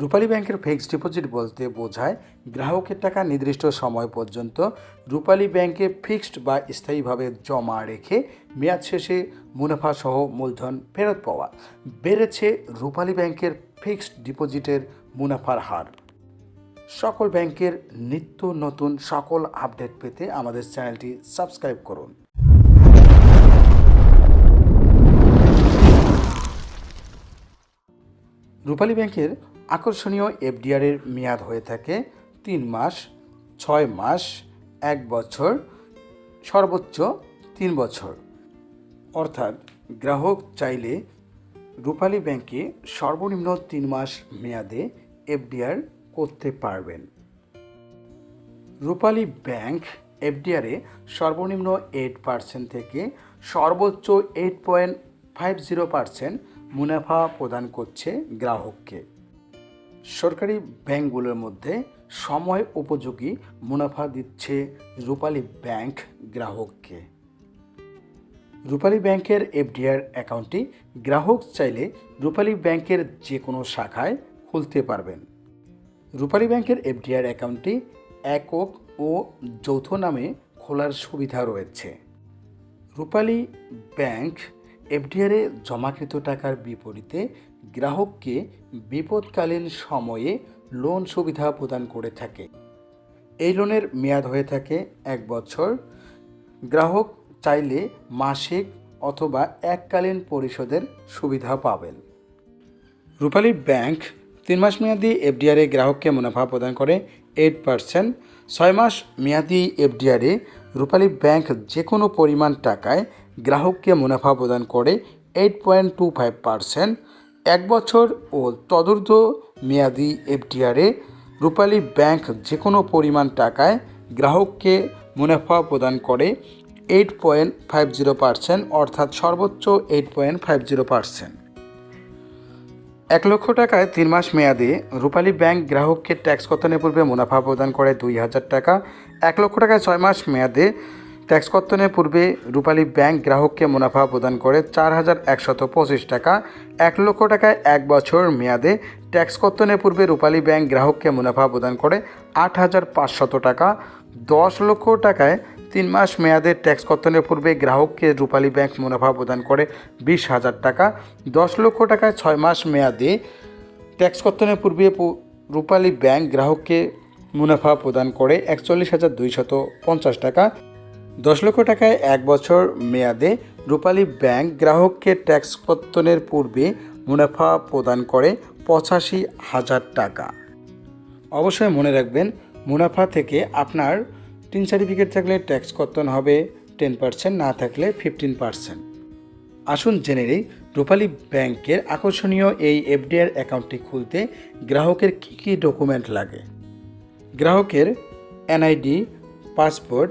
রূপালী ব্যাংকের fixed deposit বলতে বোঝায় গ্রাহকের টাকা নির্দিষ্ট সময় পর্যন্ত রূপালী ব্যাংকে ফিক্সড বা স্থায়ীভাবে জমা রেখে মেয়াদ শেষে মুনাফা সহ মূলধন ফেরত পাওয়া। বেড়েছে রূপালী ব্যাংকের ফিক্সড ডিপোজিটের মুনাফার হার। সকল ব্যাংকের নিত্য নতুন সকল আপডেট পেতে আমাদের চ্যানেলটি সাবস্ক্রাইব করুন। রূপালী ব্যাংকের আকর্ষণীয় এফডিআরের মেয়াদ হয়ে থাকে তিন মাস, ছয় মাস, এক বছর, সর্বোচ্চ তিন বছর। অর্থাৎ গ্রাহক চাইলে রূপালী ব্যাংকে সর্বনিম্ন তিন মাস মেয়াদে এফডিআর করতে পারবেন। রূপালী ব্যাংক এফডিআরে সর্বনিম্ন এইট পার্সেন্ট থেকে সর্বোচ্চ eight point five zero percent মুনাফা প্রদান করছে গ্রাহককে। সরকারি ব্যাংকগুলোর মধ্যে সময় উপযোগী মুনাফা দিচ্ছে রূপালী ব্যাংক গ্রাহককে। রূপালী ব্যাংকের এফডিআর অ্যাকাউন্টটি গ্রাহক চাইলে রূপালী ব্যাংকের যে কোনো শাখায় খুলতে পারবেন। রূপালী ব্যাংকের এফডিআর অ্যাকাউন্টটি একক ও যৌথ নামে খোলার সুবিধা রয়েছে। রূপালী ব্যাংক এফডিআরে জমাকৃত টাকার বিপরীতে গ্রাহককে বিপদকালীন সময়ে লোন সুবিধা প্রদান করে থাকে। এই লোনের মেয়াদ হয়ে থাকে এক বছর। গ্রাহক চাইলে মাসিক অথবা এককালীন পরিশোধের সুবিধা পাবেন। রূপালী ব্যাংক তিন মাস মেয়াদি এফডিআরে গ্রাহককে মুনাফা প্রদান করে এইট পার্সেন্ট ছয় মাস মেয়াদি এফডিআরে রূপালী ব্যাংক যে কোনো পরিমাণ টাকায় গ্রাহককে মুনাফা প্রদান করে eight point two five percent এক বছর ও তদূর্ধ্ব মেয়াদি এফডিআরে রূপালী ব্যাংক যে কোনো পরিমাণ টাকায় গ্রাহককে মুনাফা প্রদান করে eight point five zero percent অর্থাৎ সর্বোচ্চ eight point five zero percent এক লক্ষ টাকায় তিন মাস মেয়াদে রূপালী ব্যাংক গ্রাহককে ট্যাক্স কর্তনের পূর্বে মুনাফা প্রদান করে দুই হাজার টাকা? এক লক্ষ টাকায় ছয় মাস মেয়াদে ট্যাক্স কর্তনের পূর্বে রূপালী ব্যাংক গ্রাহককে মুনাফা প্রদান করে চার হাজার একশত পঁচিশ টাকা, এক লক্ষ টাকায় এক বছর মেয়াদে ট্যাক্স কর্তনের পূর্বে রূপালী ব্যাংক গ্রাহককে মুনাফা প্রদান করে আট হাজার পাঁচশত টাকা, দশ লক্ষ টাকায় তিন মাস মেয়াদে ট্যাক্স কর্তনের পূর্বে গ্রাহককে রূপালী ব্যাংক মুনাফা প্রদান করে বিশ হাজার টাকা, দশ লক্ষ টাকায় ছয় মাস মেয়াদে ট্যাক্স কর্তনের পূর্বে রূপালী ব্যাংক গ্রাহককে মুনাফা প্রদান করে একচল্লিশ হাজার দুইশত পঞ্চাশ টাকা দশ লক্ষ টাকায় এক বছর মেয়াদে রূপালী ব্যাংক গ্রাহককে ট্যাক্স কর্তনের পূর্বে মুনাফা প্রদান করে পঁচাশি হাজার টাকা। অবশ্যই মনে রাখবেন, মুনাফা থেকে আপনার টিন সার্টিফিকেট থাকলে ট্যাক্স কর্তন হবে, টেন পার্সেন্ট, না থাকলে ফিফটিন পার্সেন্ট। আসুন জেনে নিই, রূপালী ব্যাংকের আকর্ষণীয় এই এফডিআর অ্যাকাউন্টটি খুলতে গ্রাহকের কী কী ডকুমেন্ট লাগে? গ্রাহকের এনআইডি, পাসপোর্ট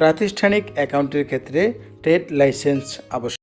প্রাতিষ্ঠানিক অ্যাকাউন্টের ক্ষেত্রে ট্রেড লাইসেন্স আবশ্যক।